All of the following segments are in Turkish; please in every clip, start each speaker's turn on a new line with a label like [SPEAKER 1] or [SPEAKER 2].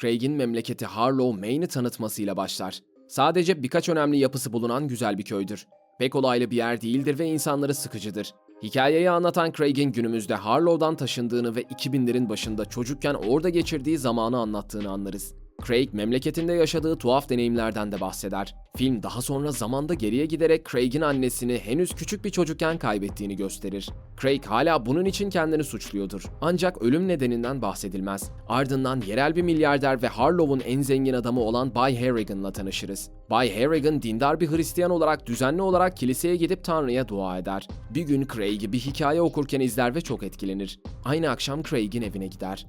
[SPEAKER 1] Craig'in memleketi Harlow, Maine'i tanıtmasıyla başlar. Sadece birkaç önemli yapısı bulunan güzel bir köydür. Pek olaylı bir yer değildir ve insanları sıkıcıdır. Hikayeyi anlatan Craig'in günümüzde Harlow'dan taşındığını ve 2000'lerin başında çocukken orada geçirdiği zamanı anlattığını anlarız. Craig memleketinde yaşadığı tuhaf deneyimlerden de bahseder. Film daha sonra zamanda geriye giderek Craig'in annesini henüz küçük bir çocukken kaybettiğini gösterir. Craig hala bunun için kendini suçluyordur. Ancak ölüm nedeninden bahsedilmez. Ardından yerel bir milyarder ve Harlow'un en zengin adamı olan Bay Harrigan'la tanışırız. Bay Harrigan dindar bir Hristiyan olarak düzenli olarak kiliseye gidip Tanrı'ya dua eder. Bir gün Craig'i bir hikaye okurken izler ve çok etkilenir. Aynı akşam Craig'in evine gider.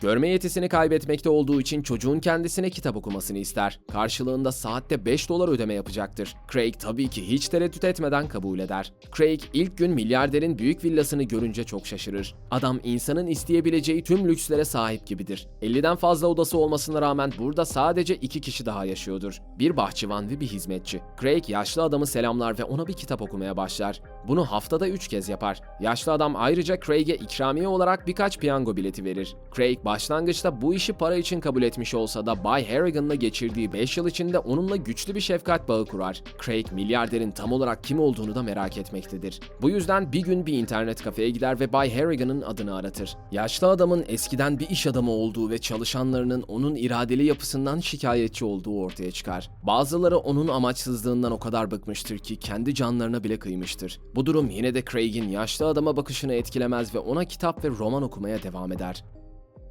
[SPEAKER 1] Görme yetisini kaybetmekte olduğu için çocuğun kendisine kitap okumasını ister. Karşılığında saatte 5 dolar ödeme yapacaktır. Craig tabii ki hiç tereddüt etmeden kabul eder. Craig ilk gün milyarderin büyük villasını görünce çok şaşırır. Adam insanın isteyebileceği tüm lükslere sahip gibidir. 50'den fazla odası olmasına rağmen burada sadece iki kişi daha yaşıyordur. Bir bahçıvan ve bir hizmetçi. Craig yaşlı adamı selamlar ve ona bir kitap okumaya başlar. Bunu haftada 3 kez yapar. Yaşlı adam ayrıca Craig'e ikramiye olarak birkaç piyango bileti verir. Craig başlangıçta bu işi para için kabul etmiş olsa da Bay Harrigan'la geçirdiği 5 yıl içinde onunla güçlü bir şefkat bağı kurar. Craig milyarderin tam olarak kim olduğunu da merak etmektedir. Bu yüzden bir gün bir internet kafeye gider ve Bay Harrigan'ın adını aratır. Yaşlı adamın eskiden bir iş adamı olduğu ve çalışanlarının onun iradeli yapısından şikayetçi olduğu ortaya çıkar. Bazıları onun amaçsızlığından o kadar bıkmıştır ki kendi canlarına bile kıymıştır. Bu durum yine de Craig'in yaşlı adama bakışını etkilemez ve ona kitap ve roman okumaya devam eder.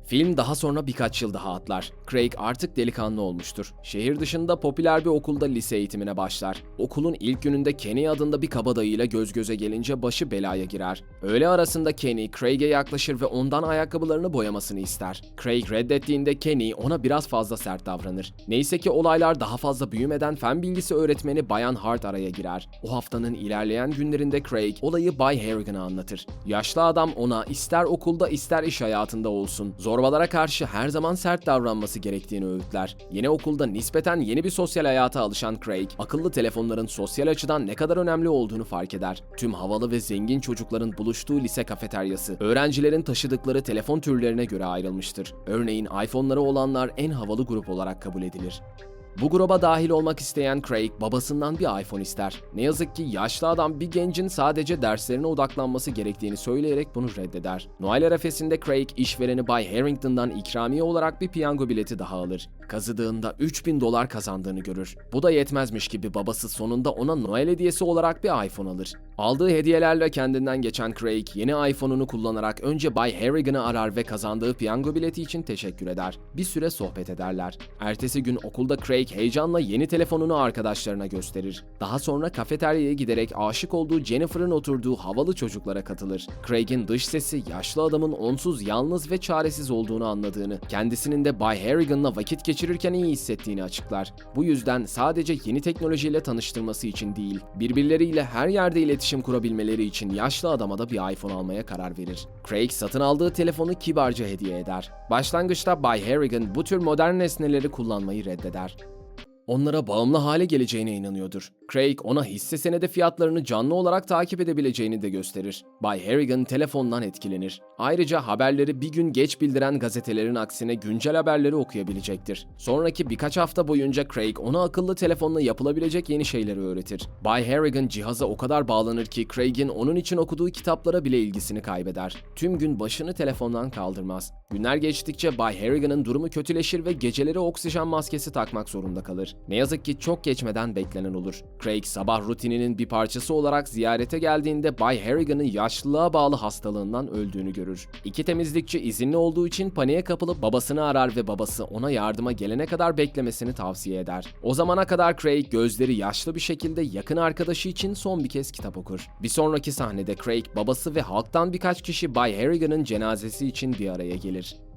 [SPEAKER 1] Film daha sonra birkaç yıl daha atlar. Craig artık delikanlı olmuştur. Şehir dışında popüler bir okulda lise eğitimine başlar. Okulun ilk gününde Kenny adında bir kabadayıyla göz göze gelince başı belaya girer. Öğle arasında Kenny, Craig'e yaklaşır ve ondan ayakkabılarını boyamasını ister. Craig reddettiğinde Kenny ona biraz fazla sert davranır. Neyse ki olaylar daha fazla büyümeden fen bilgisi öğretmeni Bayan Hart araya girer. O haftanın ilerleyen günlerinde Craig olayı Bay Harrigan'a anlatır. Yaşlı adam ona ister okulda ister iş hayatında olsun zorbalara karşı her zaman sert davranması gerektiğini öğütler. Yeni okulda nispeten yeni bir sosyal hayata alışan Craig, akıllı telefonların sosyal açıdan ne kadar önemli olduğunu fark eder. Tüm havalı ve zengin çocukların buluştuğu lise kafeteryası, öğrencilerin taşıdıkları telefon türlerine göre ayrılmıştır. Örneğin iPhone'ları olanlar en havalı grup olarak kabul edilir. Bu gruba dahil olmak isteyen Craig babasından bir iPhone ister. Ne yazık ki yaşlı adam bir gencin sadece derslerine odaklanması gerektiğini söyleyerek bunu reddeder. Noel arefesinde Craig işvereni Bay Harrington'dan ikramiye olarak bir piyango bileti daha alır. Kazıdığında 3000 dolar kazandığını görür. Bu da yetmezmiş gibi babası sonunda ona Noel hediyesi olarak bir iPhone alır. Aldığı hediyelerle kendinden geçen Craig yeni iPhone'unu kullanarak önce Bay Harrigan'ı arar ve kazandığı piyango bileti için teşekkür eder. Bir süre sohbet ederler. Ertesi gün okulda Craig heyecanla yeni telefonunu arkadaşlarına gösterir. Daha sonra kafeteryaya giderek aşık olduğu Jennifer'ın oturduğu havalı çocuklara katılır. Craig'in dış sesi yaşlı adamın onsuz yalnız ve çaresiz olduğunu anladığını, kendisinin de Bay Harrigan'la vakit geçirirken iyi hissettiğini açıklar. Bu yüzden sadece yeni teknolojiyle tanıştırması için değil, birbirleriyle her yerde iletişim kurabilmeleri için yaşlı adama da bir iPhone almaya karar verir. Craig satın aldığı telefonu kibarca hediye eder. Başlangıçta Bay Harrigan bu tür modern nesneleri kullanmayı reddeder onlara bağımlı hale geleceğine inanıyordur. Craig ona hisse senedi fiyatlarını canlı olarak takip edebileceğini de gösterir. Bay Harrigan telefondan etkilenir. Ayrıca haberleri bir gün geç bildiren gazetelerin aksine güncel haberleri okuyabilecektir. Sonraki birkaç hafta boyunca Craig ona akıllı telefonla yapılabilecek yeni şeyleri öğretir. Bay Harrigan cihaza o kadar bağlanır ki Craig'in onun için okuduğu kitaplara bile ilgisini kaybeder. Tüm gün başını telefondan kaldırmaz. Günler geçtikçe Bay Harrigan'ın durumu kötüleşir ve geceleri oksijen maskesi takmak zorunda kalır. Ne yazık ki çok geçmeden beklenen olur. Craig sabah rutininin bir parçası olarak ziyarete geldiğinde Bay Harrigan'ın yaşlılığa bağlı hastalığından öldüğünü görür. İki temizlikçi izinli olduğu için paniğe kapılıp babasını arar ve babası ona yardıma gelene kadar beklemesini tavsiye eder. O zamana kadar Craig gözleri yaşlı bir şekilde yakın arkadaşı için son bir kez kitap okur. Bir sonraki sahnede Craig babası ve halktan birkaç kişi Bay Harrigan'ın cenazesi için bir araya gelir.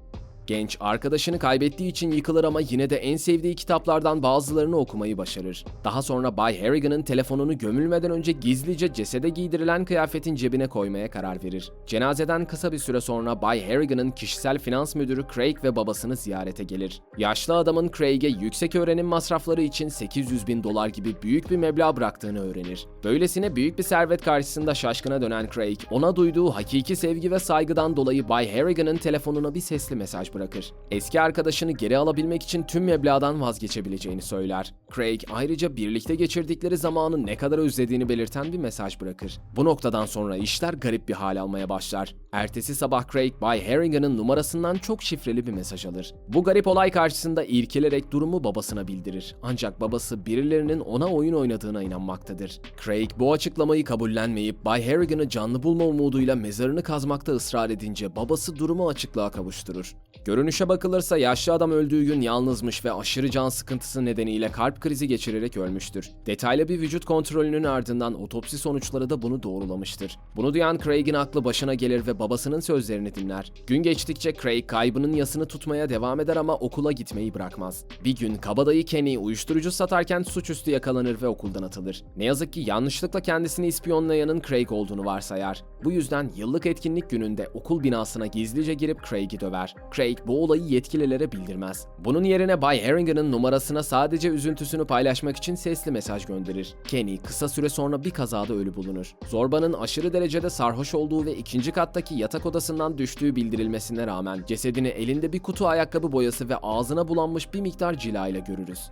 [SPEAKER 1] Genç arkadaşını kaybettiği için yıkılır ama yine de en sevdiği kitaplardan bazılarını okumayı başarır. Daha sonra Bay Harrigan'ın telefonunu gömülmeden önce gizlice cesede giydirilen kıyafetin cebine koymaya karar verir. Cenazeden kısa bir süre sonra Bay Harrigan'ın kişisel finans müdürü Craig ve babasını ziyarete gelir. Yaşlı adamın Craig'e yüksek öğrenim masrafları için 800 bin dolar gibi büyük bir meblağ bıraktığını öğrenir. Böylesine büyük bir servet karşısında şaşkına dönen Craig, ona duyduğu hakiki sevgi ve saygıdan dolayı Bay Harrigan'ın telefonuna bir sesli mesaj bırakır bırakır. Eski arkadaşını geri alabilmek için tüm meblağdan vazgeçebileceğini söyler. Craig ayrıca birlikte geçirdikleri zamanı ne kadar özlediğini belirten bir mesaj bırakır. Bu noktadan sonra işler garip bir hal almaya başlar. Ertesi sabah Craig Bay Harrigan'ın numarasından çok şifreli bir mesaj alır. Bu garip olay karşısında irkilerek durumu babasına bildirir. Ancak babası birilerinin ona oyun oynadığına inanmaktadır. Craig bu açıklamayı kabullenmeyip Bay Harrigan'ı canlı bulma umuduyla mezarını kazmakta ısrar edince babası durumu açıklığa kavuşturur. Görünüşe bakılırsa yaşlı adam öldüğü gün yalnızmış ve aşırı can sıkıntısı nedeniyle kalp krizi geçirerek ölmüştür. Detaylı bir vücut kontrolünün ardından otopsi sonuçları da bunu doğrulamıştır. Bunu duyan Craig'in aklı başına gelir ve babasının sözlerini dinler. Gün geçtikçe Craig kaybının yasını tutmaya devam eder ama okula gitmeyi bırakmaz. Bir gün kabadayı Kenny uyuşturucu satarken suçüstü yakalanır ve okuldan atılır. Ne yazık ki yanlışlıkla kendisini ispiyonlayanın Craig olduğunu varsayar. Bu yüzden yıllık etkinlik gününde okul binasına gizlice girip Craig'i döver. Craig bu olayı yetkililere bildirmez. Bunun yerine Bay Harrigan'ın numarasına sadece üzüntüsünü paylaşmak için sesli mesaj gönderir. Kenny kısa süre sonra bir kazada ölü bulunur. Zorbanın aşırı derecede sarhoş olduğu ve ikinci kattaki yatak odasından düştüğü bildirilmesine rağmen cesedini elinde bir kutu ayakkabı boyası ve ağzına bulanmış bir miktar cila ile görürüz.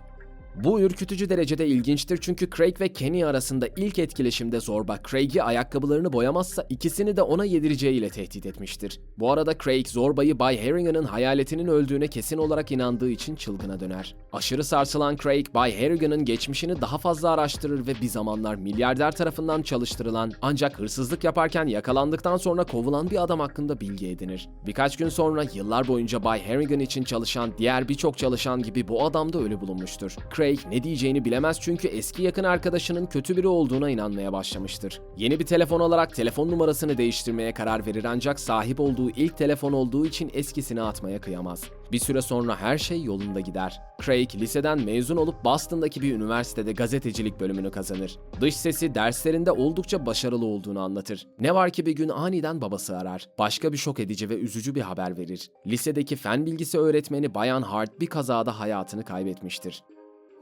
[SPEAKER 1] Bu ürkütücü derecede ilginçtir çünkü Craig ve Kenny arasında ilk etkileşimde Zorba Craig'i ayakkabılarını boyamazsa ikisini de ona yedireceğiyle tehdit etmiştir. Bu arada Craig Zorba'yı Bay Harrigan'ın hayaletinin öldüğüne kesin olarak inandığı için çılgına döner. Aşırı sarsılan Craig, Bay Harrigan'ın geçmişini daha fazla araştırır ve bir zamanlar milyarder tarafından çalıştırılan ancak hırsızlık yaparken yakalandıktan sonra kovulan bir adam hakkında bilgi edinir. Birkaç gün sonra yıllar boyunca Bay Harrigan için çalışan diğer birçok çalışan gibi bu adam da ölü bulunmuştur. Craig ne diyeceğini bilemez çünkü eski yakın arkadaşının kötü biri olduğuna inanmaya başlamıştır. Yeni bir telefon alarak telefon numarasını değiştirmeye karar verir ancak sahip olduğu ilk telefon olduğu için eskisini atmaya kıyamaz. Bir süre sonra her şey yolunda gider. Craig liseden mezun olup Boston'daki bir üniversitede gazetecilik bölümünü kazanır. Dış sesi derslerinde oldukça başarılı olduğunu anlatır. Ne var ki bir gün aniden babası arar. Başka bir şok edici ve üzücü bir haber verir. Lisedeki fen bilgisi öğretmeni Bayan Hart bir kazada hayatını kaybetmiştir.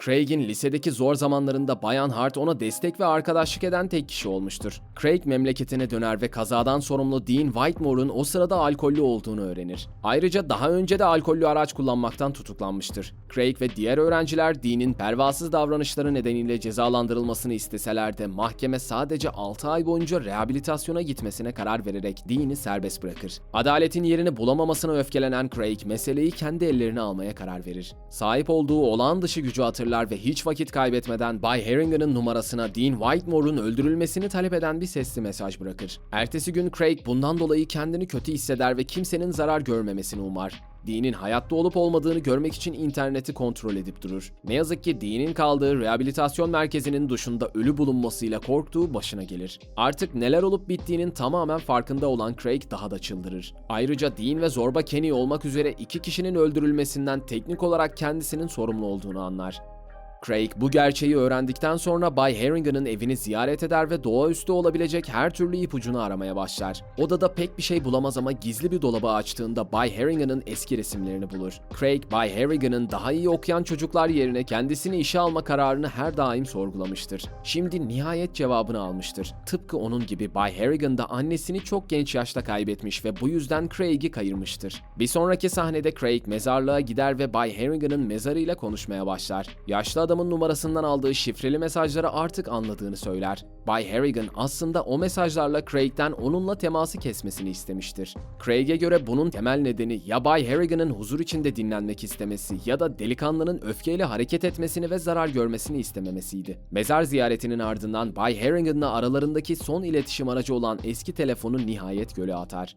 [SPEAKER 1] Craig'in lisedeki zor zamanlarında Bayan Hart ona destek ve arkadaşlık eden tek kişi olmuştur. Craig memleketine döner ve kazadan sorumlu Dean Whitemore'un o sırada alkollü olduğunu öğrenir. Ayrıca daha önce de alkollü araç kullanmaktan tutuklanmıştır. Craig ve diğer öğrenciler Dean'in pervasız davranışları nedeniyle cezalandırılmasını isteseler de mahkeme sadece 6 ay boyunca rehabilitasyona gitmesine karar vererek Dean'i serbest bırakır. Adaletin yerini bulamamasına öfkelenen Craig meseleyi kendi ellerine almaya karar verir. Sahip olduğu olağan dışı gücü hatırlar ve hiç vakit kaybetmeden Bay Harrigan'ın numarasına Dean Whitemore'un öldürülmesini talep eden bir sesli mesaj bırakır. Ertesi gün Craig bundan dolayı kendini kötü hisseder ve kimsenin zarar görmemesini umar. Dean'in hayatta olup olmadığını görmek için interneti kontrol edip durur. Ne yazık ki Dean'in kaldığı rehabilitasyon merkezinin dışında ölü bulunmasıyla korktuğu başına gelir. Artık neler olup bittiğinin tamamen farkında olan Craig daha da çıldırır. Ayrıca Dean ve Zorba Kenny olmak üzere iki kişinin öldürülmesinden teknik olarak kendisinin sorumlu olduğunu anlar. Craig bu gerçeği öğrendikten sonra Bay Harrigan'ın evini ziyaret eder ve doğaüstü olabilecek her türlü ipucunu aramaya başlar. Odada pek bir şey bulamaz ama gizli bir dolabı açtığında Bay Harrigan'ın eski resimlerini bulur. Craig, Bay Harrigan'ın daha iyi okuyan çocuklar yerine kendisini işe alma kararını her daim sorgulamıştır. Şimdi nihayet cevabını almıştır. Tıpkı onun gibi Bay Harrigan da annesini çok genç yaşta kaybetmiş ve bu yüzden Craig'i kayırmıştır. Bir sonraki sahnede Craig mezarlığa gider ve Bay Harrigan'ın mezarıyla konuşmaya başlar. Yaşlı adamın numarasından aldığı şifreli mesajları artık anladığını söyler. Bay Harrigan aslında o mesajlarla Craig'den onunla teması kesmesini istemiştir. Craig'e göre bunun temel nedeni ya Bay Harrigan'ın huzur içinde dinlenmek istemesi ya da delikanlının öfkeyle hareket etmesini ve zarar görmesini istememesiydi. Mezar ziyaretinin ardından Bay Harrigan'la aralarındaki son iletişim aracı olan eski telefonu nihayet göle atar.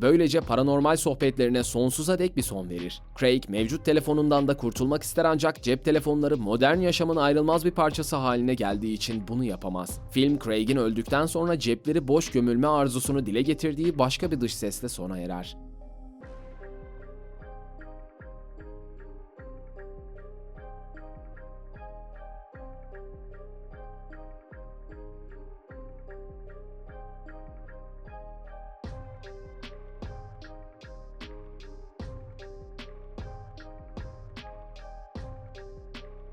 [SPEAKER 1] Böylece paranormal sohbetlerine sonsuza dek bir son verir. Craig mevcut telefonundan da kurtulmak ister ancak cep telefonları modern yaşamın ayrılmaz bir parçası haline geldiği için bunu yapamaz. Film Craig'in öldükten sonra cepleri boş gömülme arzusunu dile getirdiği başka bir dış sesle sona erer.